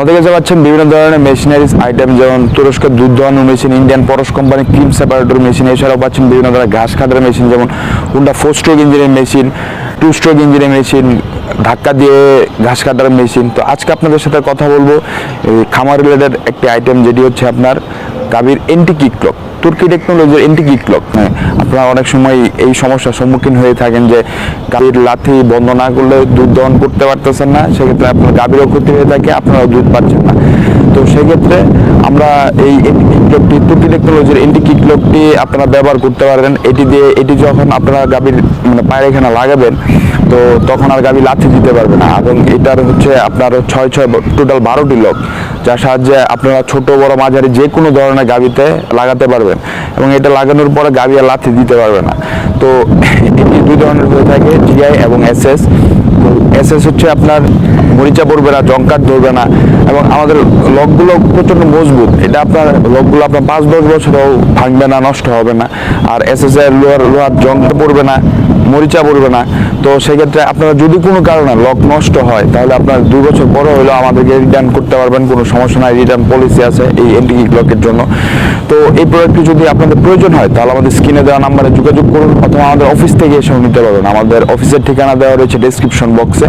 আমাদের কাছে পাচ্ছেন বিভিন্ন ধরনের মেশিনারিজ আইটেম যেমন তুরস্ক দুধ দোয়ানোর machine Indian Paras company cream separator machine এছাড়াও পাচ্ছেন বিভিন্ন ধরনের ঘাস কাটার মেশিন যেমন হুন্ডা ফোর স্ট্রোক ইঞ্জিনের মেশিন টু স্ট্রোক ইঞ্জিনের মেশিন ধাক্কা দিয়ে ঘাস কাটার মেশিন তো আজকে আপনাদের সাথে কথা বলব খামার রিলেটেড একটি আইটেম যেটি হচ্ছে আপনার গাভীর এন্টি কিক ক্লক তুর্কি টেকনোলজির এন্টি কিক ক্লক আপনারা অনেক সময় এই সমস্যার সম্মুখীন হয়ে থাকেন যে গাভীর লাথি বন্ধ না করলে দুধ দহন করতে পারতেছেন না, সেক্ষেত্রে আপনার গাভীরও ক্ষতি হয়ে থাকে, আপনারাও দুধ পাচ্ছেন না। তো সেক্ষেত্রে এই এন্টি কিক ক্লকটি তুর্কি টেকনোলজির এন্টি কিক ক্লকটি আপনারা ব্যবহার করতে পারবেন। এটি দিয়ে, এটি যখন আপনারা গাভীর মানে পায়খানা লাগাবেন, তো তখন আর গাভী লাথি দিতে পারবে না। এবং এটার হচ্ছে আপনার ছয় ছয় টোটাল বারোটি লক, যার সাহায্যে আপনারা ছোট, বড়, মাঝারি যে কোনো ধরনের গাভীতে লাগাতে পারবেন। এবং এটা লাগানোর পরে গাভী আর লাথি দিতে পারবে না। তো এটি দুই ধরনের হয়ে থাকে জিআই এবং এসএস এসএস হচ্ছে আপনার মরিচা পড়বে না জঙ্কার ধরবে না এবং আমাদের লকগুলো প্রচণ্ড মজবুত। এটা আপনার লকগুলো আপনার পাঁচ, দশ বছরও ভাঙবে না, নষ্ট হবে না। আর এসএস এর লোহার লোহার জঙ্কার পড়বে না। মরিচা পড়বে না। তো সেক্ষেত্রে আপনারা যদি কোনো কারণে লক নষ্ট হয়, তাহলে আপনার দুই বছর পরে হলেও আমাদেরকে রিটার্ন করতে পারবেন, কোনো সমস্যা নাই, রিটার্ন পলিসি আছে এই এন্টিকি লকের জন্য। তো এই প্রোডাক্টটি যদি আপনাদের প্রয়োজন হয়, তাহলে আমাদের স্ক্রিনে দেওয়া নাম্বারে যোগাযোগ করুন, অথবা আমাদের অফিস থেকে এসেও নিতে পারবেন। আমাদের অফিসের ঠিকানা দেওয়া রয়েছে ডেসক্রিপশন বক্সে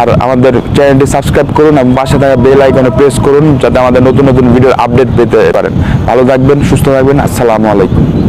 আর আমাদের চ্যানেলটি সাবস্ক্রাইব করুন এবং পাশে থাকা বেল আইকনে প্রেস করুন, যাতে আমাদের নতুন নতুন ভিডিওর আপডেট পেতে পারেন। ভালো থাকবেন, সুস্থ থাকবেন, আসসালামু আলাইকুম।